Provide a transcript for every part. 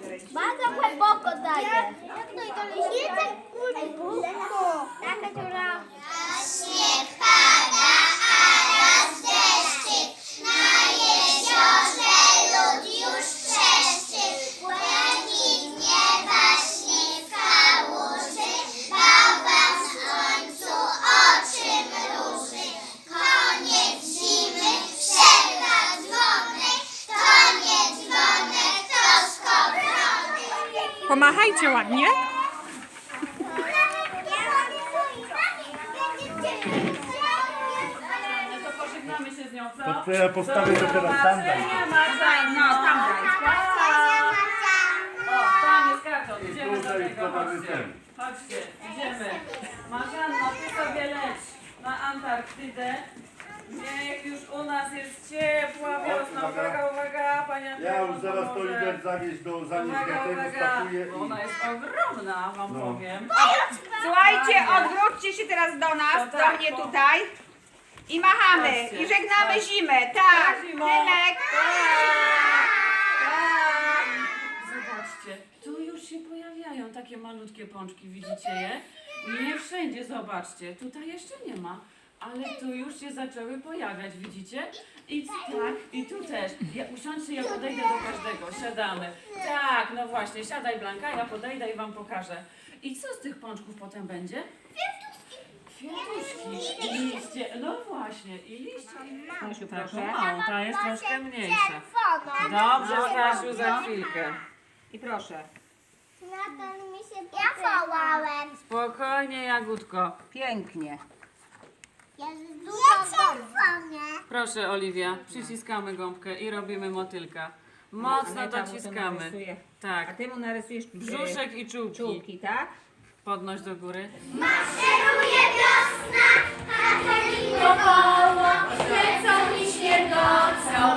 Bata Pomachajcie ładnie. To pożegnamy się z nią, co? To co ja postawię dopiero tam daj. Nie ma, daj, no tam daj. O, tam jest karton, idziemy do tego, chodźcie. Chodźcie, idziemy. Marzanno, ty sobie leć na Antarktydę. Niech już u nas jest ciepła wiosna. Uwaga. Uwaga, uwaga, panie Ja już zaraz to idę zawieźć do uwaga, spakuję bo ona i... jest ogromna, wam No. powiem. Słuchajcie, odwróćcie się teraz do nas, To do tak, mnie po- tutaj. I machamy. I żegnamy zimę. Tak. Zimo. Tymek. Tak. Zobaczcie, tu już się pojawiają takie malutkie pączki, widzicie je? Nie wszędzie, zobaczcie, tutaj jeszcze nie ma, ale tu już się zaczęły pojawiać, widzicie? I tak, i tu też. Ja, usiądźcie, ja podejdę do każdego, siadamy. Tak, no właśnie, siadaj Blanka, ja podejdę i wam pokażę. I co z tych pączków potem będzie? Kwiatuszki. I liście, no właśnie, i liście. Stasiu, Taką proszę. małą, ta jest troszkę mniejsza. Czerwono. Dobrze, Stasiu, za chwilkę. I proszę. Na to mi się Ja wołałem. Spokojnie, Jagódko. Pięknie. Ja czerwone. Proszę, Oliwia, przyciskamy gąbkę i robimy motylka. Mocno Aneta mu to dociskamy. narysuje. A Tak. ty mu narysujesz e, Brzuszek i czułki. czułki, tak? Podnoś do góry. Maszeruje wiosna, a chodzi Wokoło, lecą i śmiergocą,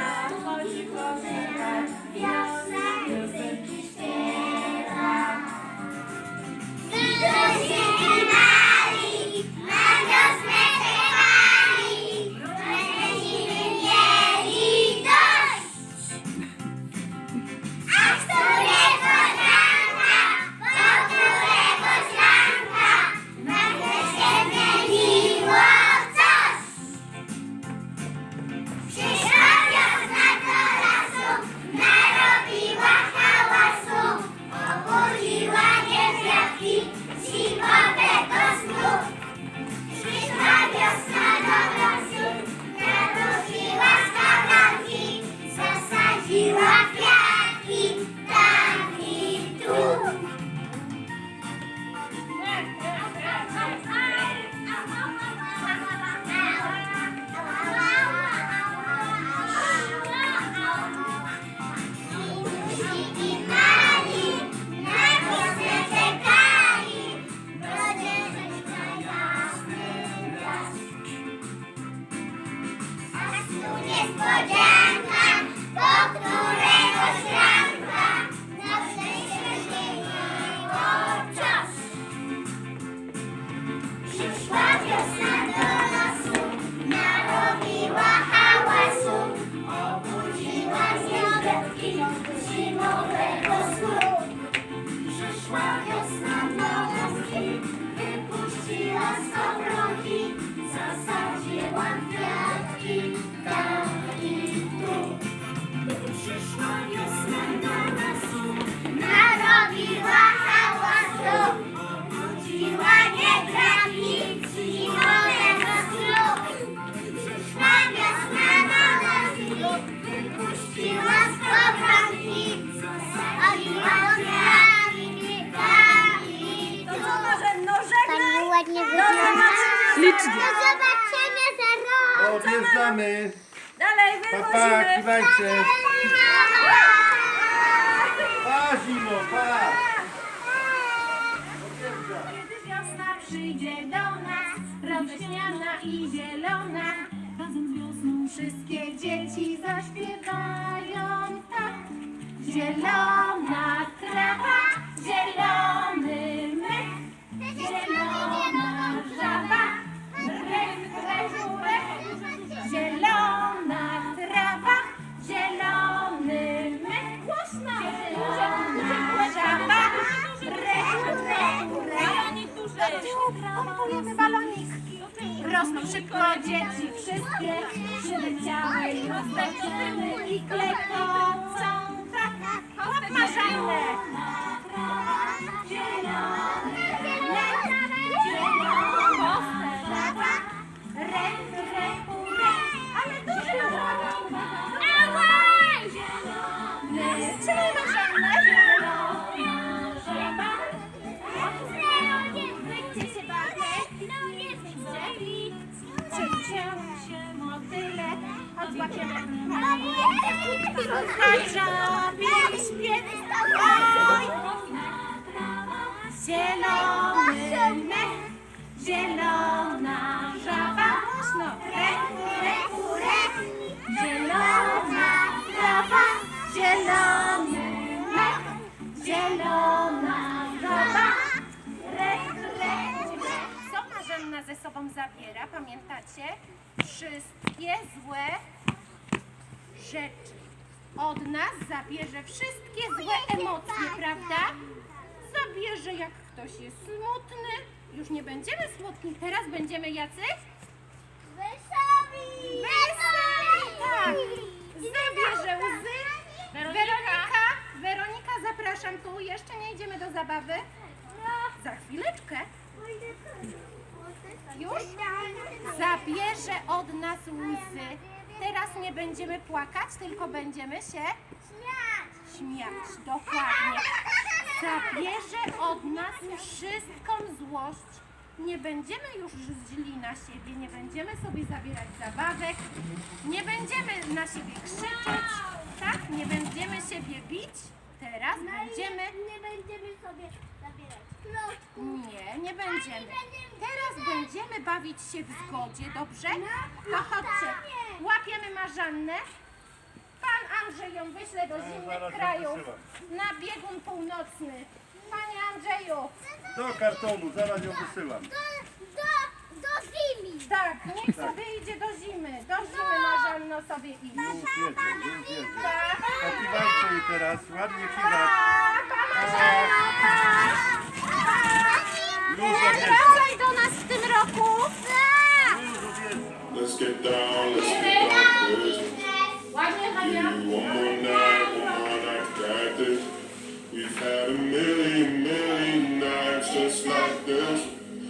ślicznie. Zobaczymy za rok. Odjeżdżamy. Dalej, Pa, pa, Pa, zimo, pa. Kiedy wiosna przyjdzie do nas, radośniana i zielona, razem z wiosną wszystkie dzieci zaśpiewają tak. Zielona trawa, zielona kupujemy balonik. Rosną szybko dzieci, wszystkie przyleciały i rozpędzone i klekocą. Tak, tak, tak. marzenne. Śpiew, oj! Zielony zielona żaba. Zielona trawa, zielony zielona żaba, re, re, re. Co ze sobą zabiera, pamiętacie? Wszystkie złe rzeczy. Od nas zabierze wszystkie złe emocje, prawda? Zabierze jak ktoś jest smutny. Już nie będziemy smutni, teraz będziemy jacy? Wesoli! Wesoli! Tak! Zabierze łzy. Weronika, Weronika, zapraszam tu. Jeszcze nie idziemy do zabawy. Za chwileczkę. Już? Zabierze od nas łzy. Teraz nie będziemy płakać, tylko będziemy się śmiać. Dokładnie. Zabierze od nas wszystką złość. Nie będziemy już źli na siebie, nie będziemy sobie zabierać zabawek, nie będziemy na siebie krzyczeć, tak? Nie będziemy siebie bić. Teraz będziemy Nie będziemy sobie zabierać klocków. nie, nie będziemy. Teraz będziemy bawić się w zgodzie, dobrze? To chodźcie. Łapiemy Marzannę. Pan Andrzej ją wyśle do zimnych krajów na biegun północny. Panie Andrzeju, Do kartonu, zaraz ją wysyłam. Do, do, do zimi. tak, niech sobie idzie do zimy. Do zimy Marzanno sobie idź. Już jedzie, już jedzie. Tak, Pokiwajcie jej teraz, ładnie kiwać. tak, pa Marzanno, tak, tak. Już odjeżdża, wracaj do nas w tym roku. już odjeżdża. Let's get down, let's you one more night, one more night, got this. We've had a million, million nights just like this.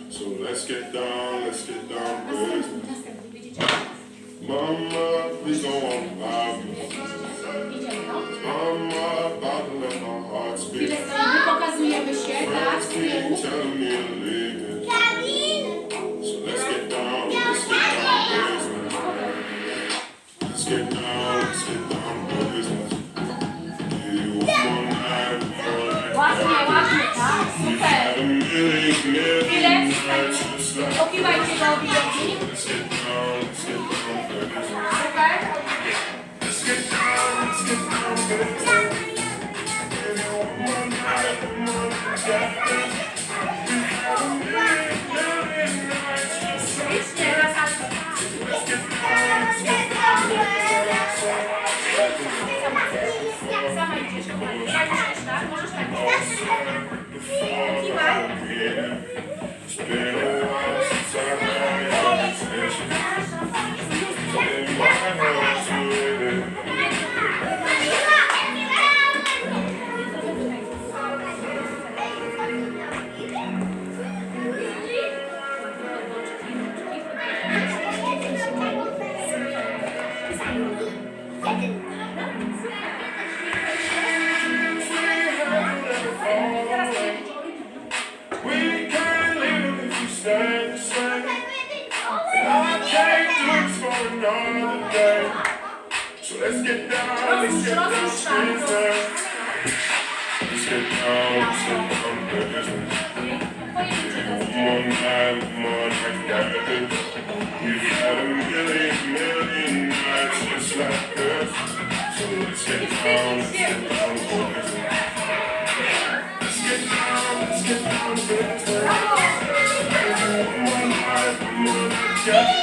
So let's get down, let's get down to business. Mama, please don't want Mama, about to let my heart speak. My pokazujemy się, tak? Friends keep telling me to leave it. So let's get down, let's get down to business. Let's get down, już też, tak? Możesz tak. Another day. So let's get down, let's get down. Let's get down, let's get down got this. We've had a million, million nights just like this. So let's get down, let's get down. Let's get down, let's get down